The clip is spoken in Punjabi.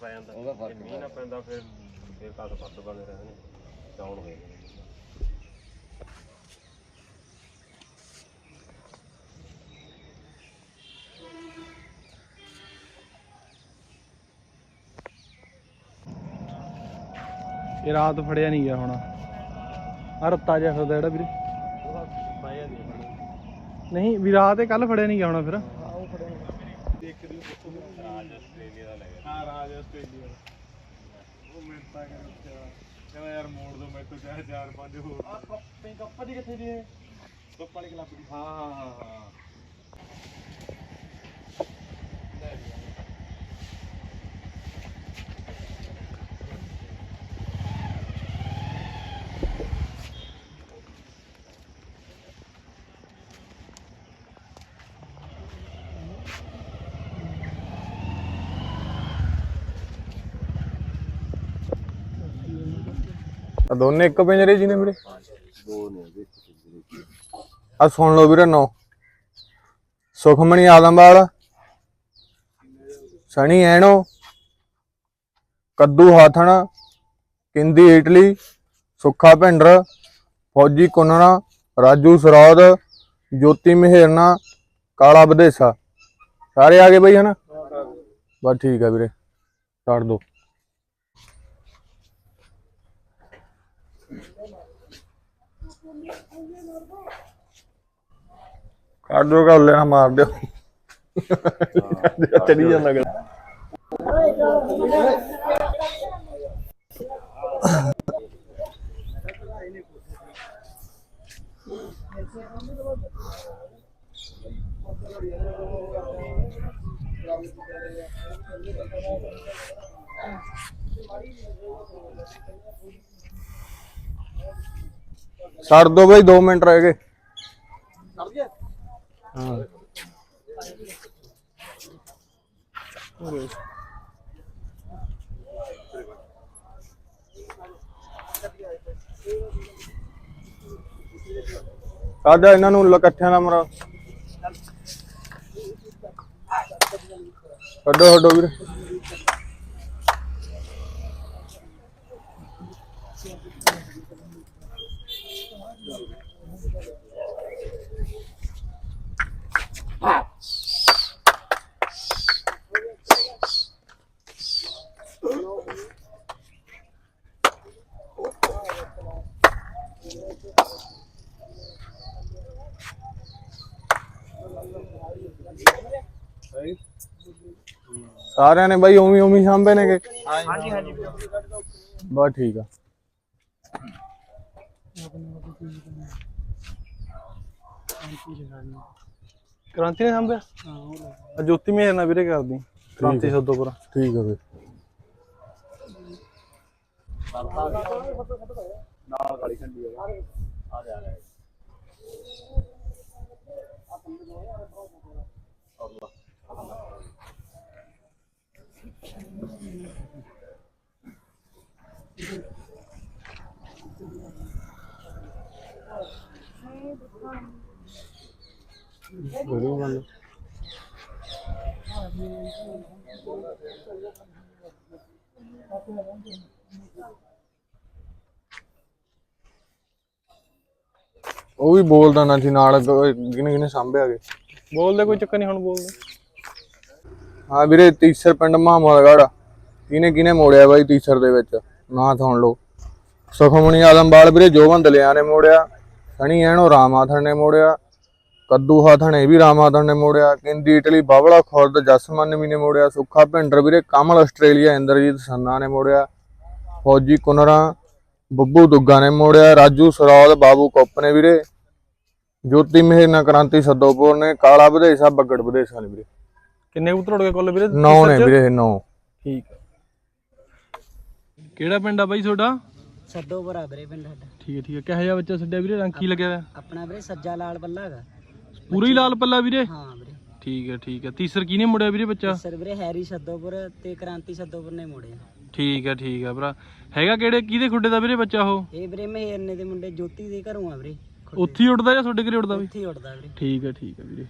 ਜਾਂਦਾ। ਉਹਦਾ ਫ਼ਰਕ ਜੇ ਮੀਂਹ ਨਾ ਪੈਂਦਾ ਫਿਰ ਫਿਰ ਕਾਸ ਪੱਤ ਬਣੇ ਰਹਿੰਦੇ। ਨੇ ਡਾਊਨ ਹੋਏ ਨੇ ਇਹ ਰਾਤ ਫੜਿਆ ਨਹੀਂ ਗਿਆ ਹੁਣ। ਆ ਰੱਤਾ ਜਿਹਾ ਫਿਰਦਾ ਜਿਹੜਾ ਵੀਰੇ। ਉਹਦਾ ਪਾਇਆ ਨਹੀਂ ਨਹੀਂ ਵੀ ਰਾਤ ਇਹ ਕੱਲ ਫੜਿਆ ਨਹੀਂ ਗਿਆ ਹੋਣਾ ਫਿਰ। ਰਾਜ ਆਸਟ੍ਰੇਲੀਆ ਦਾ ਲੈ ਗਿਆ ਹਾਂ ਰਾਜ ਆਸਟ੍ਰੇਲੀਆ ਉਹ ਮਿੰਟਾਂ ਕਹਿੰਦਾ ਕਹਿੰਦਾ ਯਾਰ ਮੋੜ ਦੋ ਮੇਰੇ ਤੋਂ ਚਾਹੇ ਚਾਰ ਪੰਜ ਹੋਰ ਆ ਕੱਪੇ ਕੱਪ ਦੀ ਕਿੱਥੇ ਦੀ ਹੈ ਕੱਪ ਵਾਲੀ ਕਲੱਬ ਦੀ ਹਾਂ ਹਾਂ ਹਾਂ ਹਾਂ। ਆ ਦੋਨੇ ਇੱਕ ਪਿੰਜਰੇ ਜੀ ਨੇ ਵੀਰੇ? ਦੋ ਨੇ ਉਹਦੇ ਆ ਸੁਣ ਲਓ ਵੀਰੇ ਨੋ। ਸੁਖਮਣੀ ਆਦਮਵਾਲ, ਸਣੀ ਐਣੋ, ਕੱਦੂ ਹਾਥਣ, ਕਿੰਦੀ ਇਟਲੀ, ਸੁੱਖਾ ਭਿੰਡਰ, ਫੌਜੀ ਕੁੰਨਣਾ, ਰਾਜੂ ਸਰੌਦ, ਜੋਤੀ ਮਹਿਰਨਾ, ਕਾਲਾ ਬਦੇਸਾ ਸਾਰੇ ਆ ਗਏ ਬਈ ਹਨਾ? ਬਸ ਠੀਕ ਆ ਵੀਰੇ। ਛੱਡ ਦੋ। ਕੱਢ ਦੋ ਕਰ ਲੈਣਾ ਮਾਰ ਦਿਓ ਚੜੀ ਜਾਂਦਾ ਗਾ। ਛੱਡ ਦੋ ਬਈ 2 ਮਿੰਟ ਰਹਿ ਗਏ। ਹਾਂ। ਸਾਡਾ ਇਹਨਾਂ ਨੂੰ ਇਕੱਠਿਆਂ ਨਾਲ ਮਰਾ। ਕੱਢੋ ਕੱਢੋ ਵੀਰੇ। ਸਾਰਿਆਂ ਨੇ ਬਾਈ ਉਵੇਂ ਉਵੇਂ ਸਾਂਭੇ ਨੇਗੇ। ਹਾਂਜੀ ਹਾਂਜੀ। ਬਸ ਠੀਕ ਆ। ਕ੍ਰਾਂਤੀ ਨੇ ਸੰਭਿਆ? ਹਾਂ ਜੋਤੀ ਮੇਰ ਨਾਲ ਵੀਰੇ ਕਰਦੀ। ਕ੍ਰਾਂਤੀ ਸਦੋਪੁਰ। ਠੀਕ ਆ ਫਿਰ ਵਧੀਆ ਗੱਲ ਆ। आ जा रहा है Allah. Buyurun efendim. Thank you. ਉਹ ਵੀ ਬੋਲਦਾ ਨਾ ਸੀ ਨਾਲ ਕਿਨੇ ਕਿਨੇ ਸਾਂਭਿਆ ਗਏ ਬੋਲਦੇ ਕੋਈ ਚੱਕਰ ਨਹੀਂ ਹੁਣ ਬੋਲਦੇ। ਹਾਂ ਵੀਰੇ ਤੀਸਰ ਪਿੰਡ ਮਾਮਲਗੜ ਕਿਨੇ ਕਿਨੇ ਮੋੜਿਆ ਬਾਈ ਤੀਸਰ ਦੇ ਵਿੱਚ? ਨਾ ਸੁਣ ਲਓ। ਸੁਖਮਣੀ ਆਦਮਵਾਲ ਵੀਰੇ ਜੋਬਨ ਦਲਿਆ ਨੇ ਮੋੜਿਆ। ਸਣੀ ਐਣੋ ਰਾਮਾਥਣ ਨੇ ਮੋੜਿਆ। ਕੱਦੂ ਹਾਥਣ ਇਹ ਵੀ ਰਾਮਾਥਣ ਨੇ ਮੋੜਿਆ। ਕਿੰਦੀ ਇਟਲੀ ਬਾਵਲਾ ਖੁਰਦ ਜਸਮਨ ਵੀ ਨੇ ਮੋੜਿਆ। ਸੁੱਖਾ ਭਿੰਡਰ ਵੀਰੇ ਕਮਲ ਆਸਟ੍ਰੇਲੀਆ ਇੰਦਰਜੀਤ ਸੰਨਾ ਨੇ ਮੋੜਿਆ। ਫੌਜੀ ਕੁਨਰਾ ਬੱਬੂ ਦੁੱਗਾ ਨੇ ਮੋੜਿਆ। ਰਾਜੂ ਸਰੌਦ ਬਾਬੂ ਕੁੱਪ ਨੇ ਵੀਰੇ। ਜੋਤੀ ਮਿਹਰ ਕ੍ਰਾਂਤੀ ਸੱਦੋਪੁਰ ਨੇ ਕਾਲਾ ਵਧੇਸਾ ਬੱਗੜ ਵਧੇਸਾ ਨੇ ਵੀਰੇ। ਕਿੰਨੇ ਕਬੂਤਰ ਉੜ ਗਏ ਕੁੱਲ ਵੀਰੇ? ਨੌ ਨੇ ਵੀਰੇ ਇਹ ਨੌ। ਠੀਕ ਆ। ਕਿਹੜਾ ਪਿੰਡ ਆ ਬਾਈ ਤੁਹਾਡਾ? ਸੱਦੋ ਬਰਾਬਰੇ ਪਿੰਡ ਸਾਡਾ। ਠੀਕ ਹੈ ਠੀਕ ਹੈ ਕਿਹੋ ਜਿਹਾ ਬੱਚਾ ਛੱਡਿਆ ਵੀਰੇ? ਰੰਗ ਕੀ ਲੱਗਿਆ ਹੋਇਆ? ਆਪਣਾ ਵੀਰੇ ਸੱਜਾ ਲਾਲ ਬੱਲਾ ਹੈਗਾ। ਪੂਰਾ ਲਾਲ ਪੱਲਾ ਵੀਰੇ? ਹਾਂ ਵੀਰੇ। ਠੀਕ ਹੈ ਠੀਕ ਹੈ ਤੀਸਰ ਕਿਹਨੇ ਮੁੜਿਆ ਵੀਰੇ ਬੱਚਾ? ਸਰ ਵੀਰੇ ਹੈਰੀ ਸੱਦੋਪੁਰ ਤੇ ਕ੍ਰਾਂਤੀ ਸੱਦੋਪੁਰ ਨੇ ਮੋੜੇ ਠੀਕ ਹੈ ਠੀਕ ਹੈ ਭਰਾ। ਹੈਗਾ ਕਿਹੜੇ ਕਿਹਦੇ ਖੁੱਡੇ ਦਾ ਵੀਰੇ ਬੱਚਾ ਉਹ? ਇਹ ਵੀਰੇ ਮਹੇਰਨੇ ਦੇ ਮੁੰਡੇ ਜੋਤੀ ਦੇ ਘਰੋਂ ਆ ਵੀਰੇ। ਉੱਥੇ ਹੀ ਉੱਡਦਾ ਜਾਂ ਤੁਹਾਡੇ ਘਰੇ ਉੱਡਦਾ ਵੀ? ਉੱਥੇ ਹੀ ਉੱਡਦਾ ਵੀਰੇ। ਠੀਕ ਹੈ ਠੀਕ ਹੈ ਵੀਰੇ।